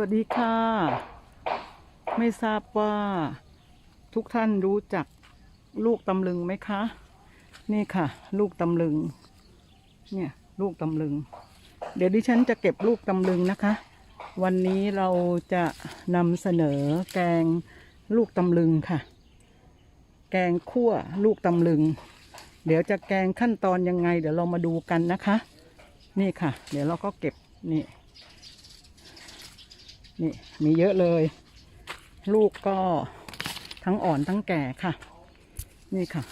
วัสดีค่ะ ไม่ทราบว่าทุกท่านรู้จักลูกตำลึงไหมคะ นี่ค่ะ ลูกตำลึง เนี่ย ลูกตำลึง เดี๋ยวดิฉันจะเก็บลูกตำลึงนะคะ วันนี้เราจะนำเสนอแกงลูกตำลึงค่ะ แกงคั่วลูกตำลึง เดี๋ยวจะแกงขั้นตอนยังไง เดี๋ยวเรามาดูกันนะคะ นี่ค่ะ เดี๋ยวเราก็เก็บนี่ นี่มีเยอะเลย ลูกก็ทั้งอ่อนทั้งแก่ค่ะ นี่ค่ะ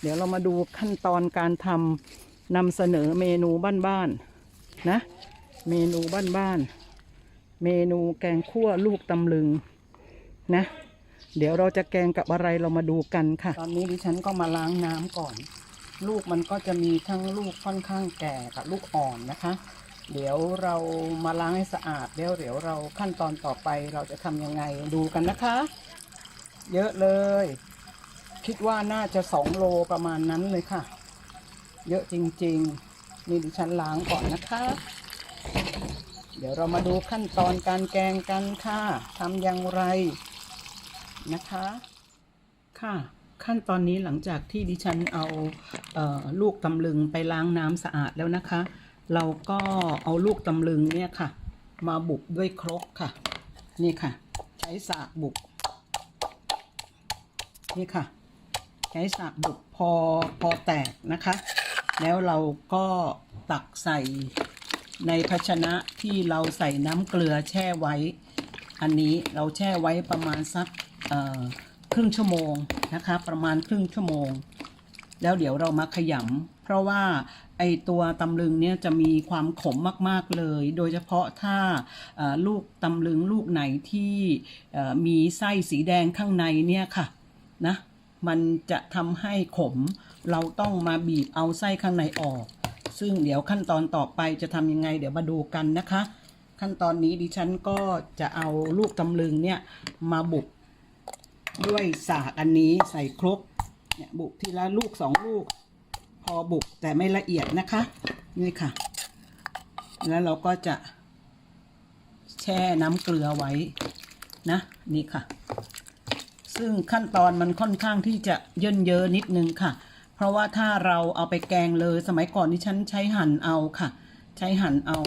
เดี๋ยวเรามาดูขั้นตอนการทำนำเสนอเมนูบ้านๆนะ เมนูบ้านๆเมนูแกงคั่วลูกตำลึงนะ เดี๋ยวเราจะแกงกับอะไรเรามาดูกันค่ะ ตอนนี้ดิฉันก็มาล้างน้ำก่อน ลูกมันก็จะมีทั้งลูกค่อนข้างแก่กับลูกอ่อนนะคะ เดี๋ยวเรามาล้างให้สะอาดแล้วเดี๋ยวเราขั้นตอนต่อไปเราจะทำยังไงดูกันนะคะ เยอะเลย คิดว่าน่าจะสองโลประมาณนั้นเลยค่ะ เยอะจริงๆนี่ดิฉันล้างก่อนนะคะ เดี๋ยวเรามาดูขั้นตอนการแกงกันค่ะทำอย่างไรนะคะ ค่ะขั้นตอนนี้หลังจากที่ดิฉันเอาเออลูกตำลึงไปล้างน้ำสะอาดแล้วนะคะ เราก็เอาลูกตำลึงเนี่ยค่ะ มาบุบด้วยครกค่ะ นี่ค่ะ ใช้สากบุบนี่ค่ะ ใช้สากบุบพอพอแตกนะคะ แล้วเราก็ตักใส่ในภาชนะที่เราใส่น้ำเกลือแช่ไว้ อันนี้เราแช่ไว้ประมาณสักครึ่งชั่วโมงนะคะ ประมาณครึ่งชั่วโมง แล้วเดี๋ยวเรามาขยำ เพราะว่าไอตัวตำลึงเนี่ยจะมีความขมมาก ๆ เลย โดยเฉพาะถ้าลูกตำลึงลูกไหนที่มีไส้สีแดงข้างในเนี่ยค่ะนะมันจะทำให้ขม เราต้องมาบีบเอาไส้ข้างในออก ซึ่งเดี๋ยวขั้นตอนต่อไปจะทำยังไง เดี๋ยวมาดูกันนะคะ ขั้นตอนนี้ดิฉันก็จะเอาลูกตำลึงเนี่ยมาบุกด้วยสากอันนี้ใส่ครกเนี่ยบุกทีละลูกสองลูก อบุกแต่ไม่ละเอียดนะคะ นี่ค่ะ แล้วเราก็จะแช่น้ำเกลือไว้นะ นี่ค่ะ ซึ่งขั้นตอนมันค่อนข้างที่จะเยินเยอะนิดนึงค่ะ เพราะว่าถ้าเราเอาไปแกงเลยสมัยก่อนที่ฉันใช้หั่นเอาค่ะ ใช้หั่นเอา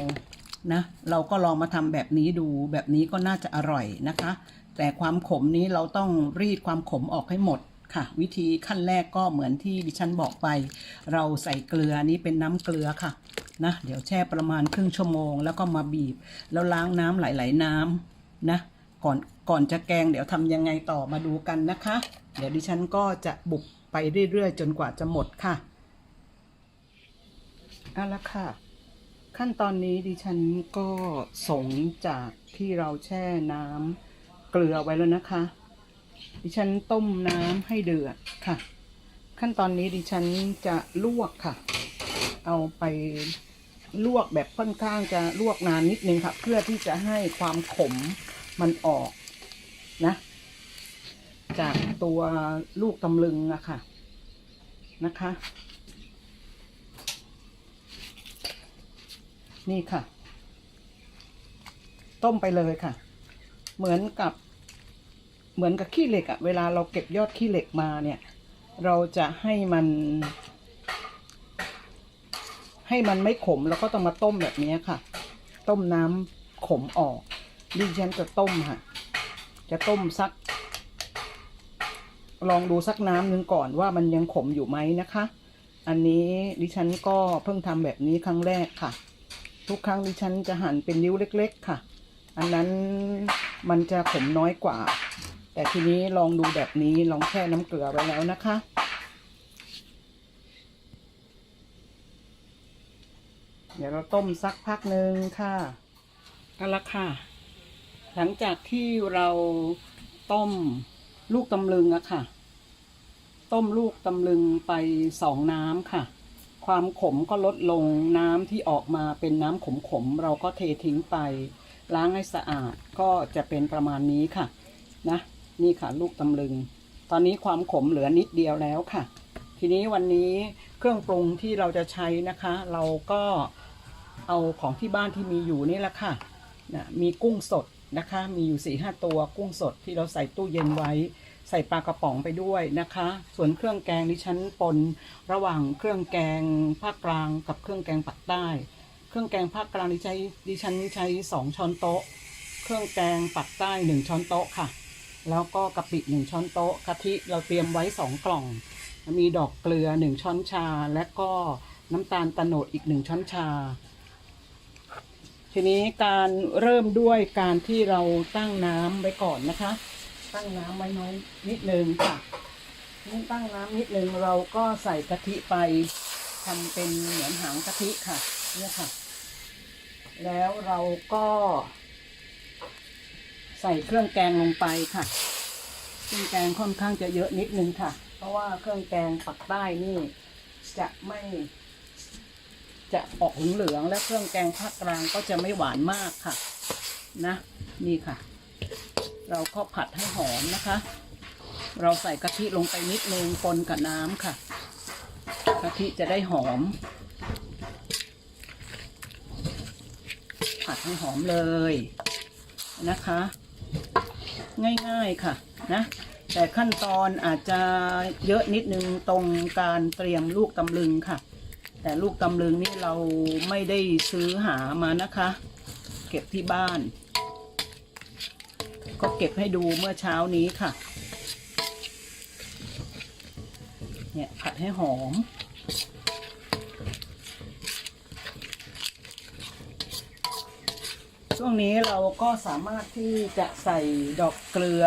นะเราก็ลองมาทำแบบนี้ดูแบบนี้ก็น่าจะอร่อยนะคะ แต่ความขมนี้เราต้องรีดความขมออกให้หมด ค่ะ วิธีขั้นแรกก็เหมือนที่ดิฉันบอกไป เราใส่เกลือนี้เป็นน้ำเกลือค่ะนะเดี๋ยวแช่ประมาณครึ่งชั่วโมง แล้วก็มาบีบ แล้วล้างน้ำหลาย ๆ น้ำนะก่อนก่อนจะแกงเดี๋ยวทำยังไงต่อมาดูกันนะคะ เดี๋ยวดิฉันก็จะบุกไปเรื่อย ๆ จนกว่าจะหมดค่ะเอาละค่ะ ขั้นตอนนี้ดิฉันก็สงจากที่เราแช่น้ำเกลือไว้แล้วนะคะ ดิฉันต้มน้ำให้เดือดค่ะ ขั้นตอนนี้ดิฉันจะลวกค่ะ เอาไปลวกแบบค่อนข้างจะลวกนานนิดนึงค่ะ เพื่อที่จะให้ความขมมันออกนะ จากตัวลูกตำลึงอะค่ะนะคะ นี่ค่ะ ต้มไปเลยค่ะ เหมือนกับ เหมือนกับขี้เหล็กอะเวลาเราเก็บยอดขี้เหล็กมาเนี่ย เราจะให้มัน ให้มันไม่ขมแล้วก็ต้องมาต้มแบบนี้ค่ะ ต้มน้ำขมออกดิฉันจะต้มค่ะ จะต้มสัก ลองดูสักน้ำหนึ่งก่อนว่ามันยังขมอยู่ไหมนะคะ อันนี้ดิฉันก็เพิ่งทำแบบนี้ครั้งแรกค่ะ ทุกครั้งดิฉันจะหั่นเป็นนิ้วเล็ก ๆ ค่ะ อันนั้นมันจะขมน้อยกว่า แต่ทีนี้ลองดูแบบนี้ลองแช่น้ำเกลือไว้แล้วนะคะ เดี๋ยวเราต้มสักพักหนึ่งค่ะก็ละค่ะ หลังจากที่เราต้มลูกตำลึงอะค่ะ ต้มลูกตำลึงไปสองน้ำค่ะ ความขมก็ลดลงน้ำที่ออกมาเป็นน้ำขมๆเราก็เททิ้งไป ล้างให้สะอาดก็จะเป็นประมาณนี้ค่ะ นะ นี่ค่ะลูกตำลึง ตอนนี้ความขมเหลือนิดเดียวแล้วค่ะ ทีนี้วันนี้เครื่องปรุงที่เราจะใช้นะคะ เราก็เอาของที่บ้านที่มีอยู่นี่แหละค่ะนะมีกุ้งสดนะคะ มีอยู่สี่ห้าตัวกุ้งสดที่เราใส่ตู้เย็นไว้ ใส่ปลากระป๋องไปด้วยนะคะ ส่วนเครื่องแกงดิฉันปนระหว่างเครื่องแกงภาคกลางกับเครื่องแกงปักใต้ เครื่องแกงภาคกลางดิฉันดิฉันใช้สองช้อนโต๊ะ เครื่องแกงปักใต้หนึ่งช้อนโต๊ะค่ะ แล้วก็กะปิหนึ่งช้อนโต๊ะกะทิเราเตรียมไว้สองกล่อง มีดอกเกลือหนึ่งช้อนชา และก็น้ำตาลตะโนดอีกหนึ่งช้อนชา ทีนี้การเริ่มด้วยการที่เราตั้งน้ำไว้ก่อนนะคะ ตั้งน้ำไว้น้อยนิดนึงค่ะนี่ตั้งน้ำนิดนึงเราก็ใส่กะทิไปทำเป็นเหมือนหางกะทิค่ะเนี่ยค่ะ แล้วเราก็ ใส่เครื่องแกงลงไปค่ะ เครื่องแกงค่อนข้างจะเยอะนิดนึงค่ะ เพราะว่าเครื่องแกงปักใต้นี่จะไม่ จะออกเหลืองและเครื่องแกงภาคกลางก็จะไม่หวานมากค่ะ นะ นี่ค่ะ เราก็ผัดให้หอมนะคะ เราใส่กะทิลงไปนิดนึงปนกับน้ำค่ะกะทิจะได้หอม ผัดให้หอมเลยนะคะ ง่าย ๆค่ะนะแต่ขั้นตอนอาจจะเยอะนิดนึงตรงการเตรียมลูกตำลึงค่ะ แต่ลูกตำลึงนี่เราไม่ได้ซื้อหามานะคะ เก็บที่บ้าน ก็เก็บให้ดูเมื่อเช้านี้ค่ะ เนี่ยผัดให้หอม ช่วงนี้เราก็สามารถที่จะใส่ดอกเกลือ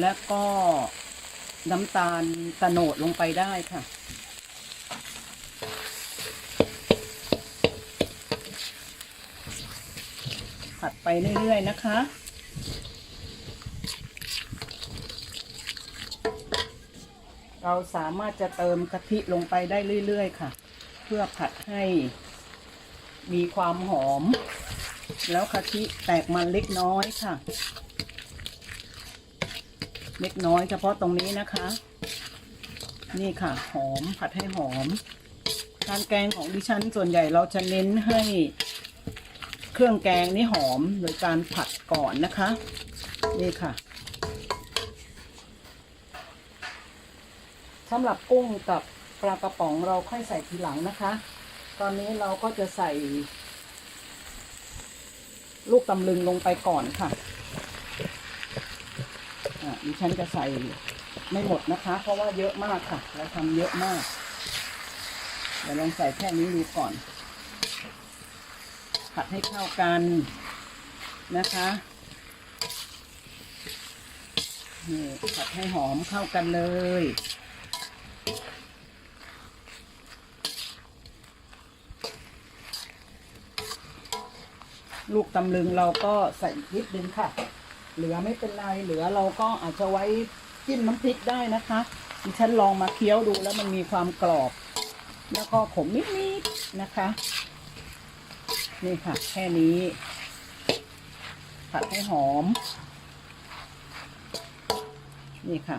และก็น้ำตาลตะโนดลงไปได้ค่ะ ผัดไปเรื่อย ๆ นะคะเราสามารถจะเติมกะทิลงไปได้เรื่อย ๆ ค่ะ เพื่อผัดให้มีความหอม แล้วกะทิแตกมันเล็กน้อยค่ะ เล็กน้อยเฉพาะตรงนี้นะคะ นี่ค่ะ หอมผัดให้หอม การแกงของดิฉันส่วนใหญ่เราจะเน้นให้เครื่องแกงนี่หอมโดยการผัดก่อนนะคะ นี่ค่ะสำหรับกุ้งกับปลากระป๋องเราค่อยใส่ทีหลังนะคะ ตอนนี้เราก็จะใส่ ลูกตำลึงลงไปก่อนค่ะอะดิฉันจะใส่ไม่หมดนะคะ เพราะว่าเยอะมากค่ะ เราทำเยอะมาก เดี๋ยวลองใส่แค่นี้ดูก่อน ผัดให้เข้ากันนะคะนี่ผัดให้หอมเข้ากันเลย ลูกตำลึงเราก็ใส่อีกนิดนึงค่ะ เหลือไม่เป็นไร เหลือเราก็อาจจะไว้จิ้มน้ำพริกได้นะคะดิฉันลองมาเคี้ยวดูแล้วมันมีความกรอบ แล้วก็ขมนิดๆนะคะ นี่ค่ะ แค่นี้ ผัดให้หอม นี่ค่ะ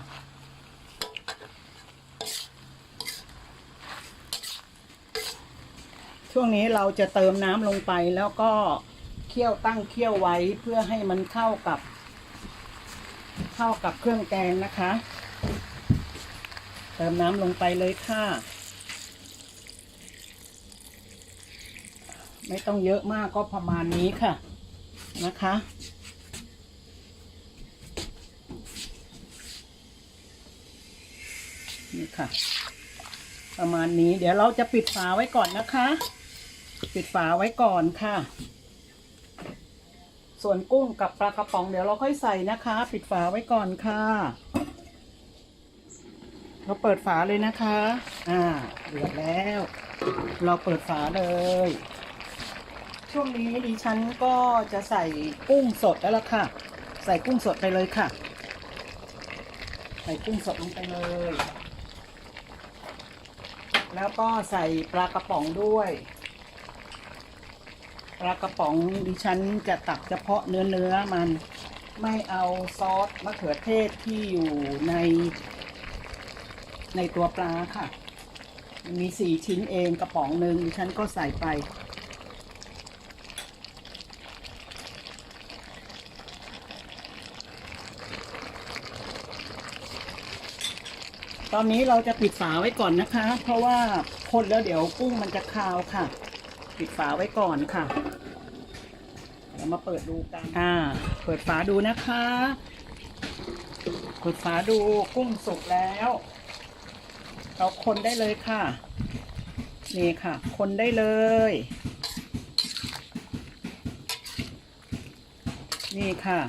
ช่วงนี้เราจะเติมน้ำลงไปแล้วก็ เคี่ยวตั้งเคี่ยวไว้เพื่อให้มันเข้ากับ เข้ากับเครื่องแกงนะคะ เติมน้ำลงไปเลยค่ะ ไม่ต้องเยอะมากก็ประมาณนี้ค่ะนะคะนี่ค่ะ ประมาณนี้เดี๋ยวเราจะปิดฝาไว้ก่อนนะคะ ปิดฝาไว้ก่อนค่ะ ส่วนกุ้งกับปลากระป๋องเดี๋ยวเราค่อยใส่นะคะ ปิดฝาไว้ก่อนค่ะ เราเปิดฝาเลยนะคะ อ่าเดือดแล้ว เราเปิดฝาเลย ช่วงนี้ดิฉันก็จะใส่กุ้งสดแล้วล่ะค่ะ ใส่กุ้งสดไปเลยค่ะ ใส่กุ้งสดลงไปเลย แล้วก็ใส่ปลากระป๋องด้วย ปลากระป๋องดิฉันจะตักเฉพาะเนื้อเนื้อมัน ไม่เอาซอสมะเขือเทศที่อยู่ใน ในตัวปลาค่ะ มีสี่ชิ้นเองกระป๋องหนึ่งดิฉันก็ใส่ไปตอนนี้เราจะปิดฝาไว้ก่อนนะคะ เพราะว่าคนแล้วเดี๋ยวกุ้งมันจะคาวค่ะ ปิดฝาไว้ก่อนค่ะ ดี๋ยวมาเปิดดูกัน อ่า เปิดฝาดูนะคะ เปิดฝาดูกุ้งสุกแล้ว เราคนได้เลยค่ะ นี่ค่ะ คนได้เลย นี่ค่ะ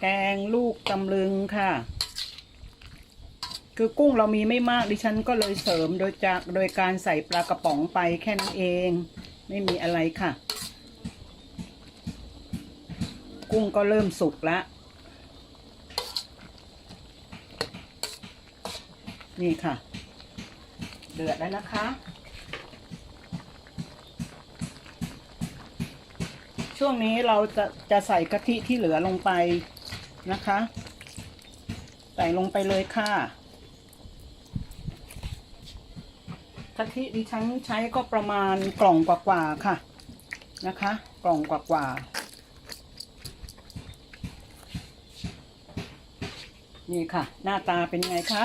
แกงลูกตำลึงค่ะ คือกุ้งเรามีไม่มากดิฉันก็เลยเสริมโดยจากโดยการใส่ปลากระป๋องไปแค่นั้นเอง ไม่มีอะไรค่ะ กุ้งก็เริ่มสุกแล้ว นี่ค่ะ เดือดแล้วนะคะ ช่วงนี้เราจะจะใส่กะทิที่เหลือลงไปนะคะ ใส่ลงไปเลยค่ะกะทิดิฉันใช้ก็ประมาณกล่องกว่าๆค่ะนะคะ กล่องกว่าๆ นี่ค่ะ หน้าตาเป็นไงคะ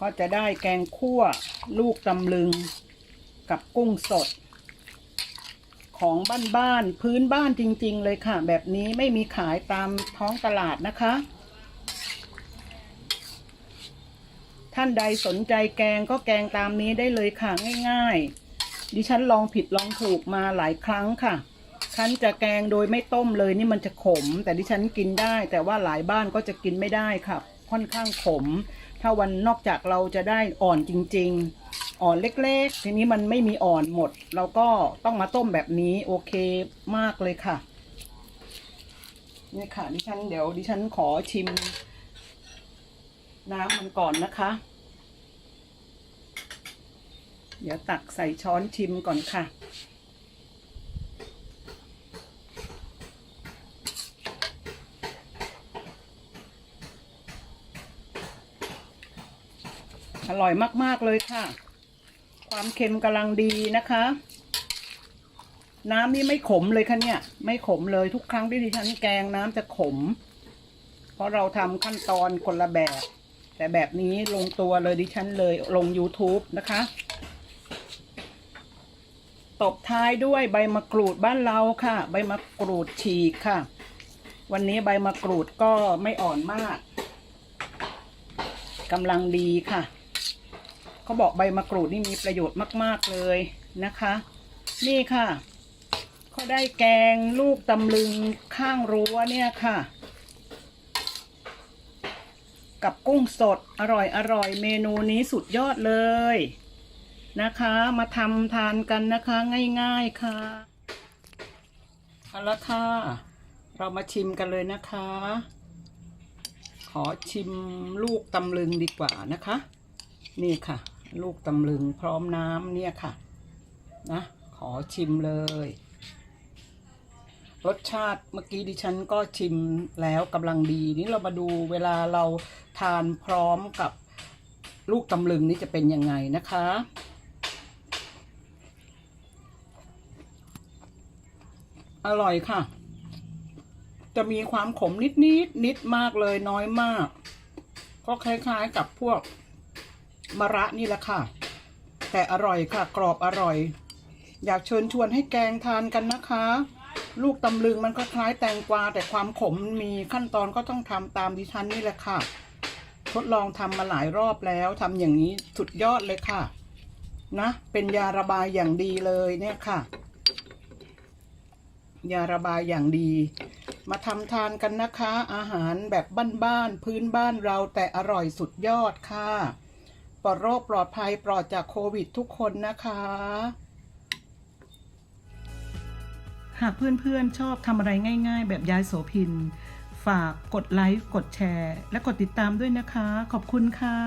ก็จะได้แกงคั่วลูกตำลึงกับกุ้งสด ของบ้านๆพื้นบ้านจริง ๆ เลยค่ะ แบบนี้ไม่มีขายตามท้องตลาดนะคะ ท่านใดสนใจแกงก็แกงตามนี้ได้เลยค่ะง่าย ๆ ดิฉันลองผิดลองถูกมาหลายครั้งค่ะ ฉันจะแกงโดยไม่ต้มเลยนี่มันจะขม แต่ดิฉันกินได้ แต่ว่าหลายบ้านก็จะกินไม่ได้ค่ะ ค่อนข้างขม ถ้าวันนอกจากเราจะได้อ่อนจริง ๆ อ่อนเล็กๆ ทีนี้มันไม่มีอ่อนหมด เราก็ต้องมาต้มแบบนี้โอเคมากเลยค่ะนี่ค่ะ ดิฉันเดี๋ยวดิฉันขอชิม น้ำมันก่อนนะคะ เดี๋ยวตักใส่ช้อนชิมก่อนค่ะ อร่อยมาก ๆ เลยค่ะ ความเค็มกำลังดีนะคะ น้ำนี่ไม่ขมเลยค่ะเนี่ย ไม่ขมเลยทุกครั้งที่ดิฉันแกงน้ำจะขม เพราะเราทำขั้นตอนคนละแบบ แต่แบบนี้ลงตัวเลยดิฉันเลยลง YouTube นะคะ ตบท้ายด้วยใบมะกรูดบ้านเราค่ะ ใบมะกรูดฉีกค่ะ วันนี้ใบมะกรูดก็ไม่อ่อนมากกำลังดีค่ะ เขาบอกใบมะกรูดนี่มีประโยชน์มาก ๆ เลยนะคะ นี่ค่ะเขาได้แกงลูกตำลึงข้างรั้วเนี่ยค่ะ กับกุ้งสดอร่อยอร่อยเมนูนี้สุดยอดเลยนะคะ มาทำทานกันนะคะง่ายๆค่ะเอาละค่ะ เรามาชิมกันเลยนะคะ ขอชิมลูกตำลึงดีกว่านะคะ นี่ค่ะ ลูกตำลึงพร้อมน้ำเนี่ยค่ะ นะ ขอชิมเลย รสชาติเมื่อกี้ดิฉันก็ชิมแล้วกำลังดี นี่เรามาดูเวลาเราทานพร้อมกับลูกตำลึงนี่จะเป็นยังไงนะคะ อร่อยค่ะ จะมีความขมนิดนิดนิดมากเลยน้อยมาก ก็คล้ายๆกับพวก มะระนี่แหละค่ะ แต่อร่อยค่ะ กรอบอร่อย อยากเชิญชวนให้แกงทานกันนะคะ ลูกตำลึงมันก็คล้ายแตงกวา แต่ความขมมีขั้นตอนก็ต้องทำตามดิฉันนี่แหละค่ะ ทดลองทำมาหลายรอบแล้วทำอย่างนี้สุดยอดเลยค่ะ นะ เป็นยาระบายอย่างดีเลยเนี่ยค่ะ ยาระบายอย่างดี มาทำทานกันนะคะ อาหารแบบบ้านๆพื้นบ้านเราแต่อร่อยสุดยอดค่ะ ปลอดโรคปลอดภัยปลอดจากโควิดทุกคนนะคะ หากเพื่อนๆชอบทำอะไรง่ายๆ แบบยายโสพิน ฝากกดไลค์ กดแชร์ และกดติดตามด้วยนะคะ ขอบคุณค่ะ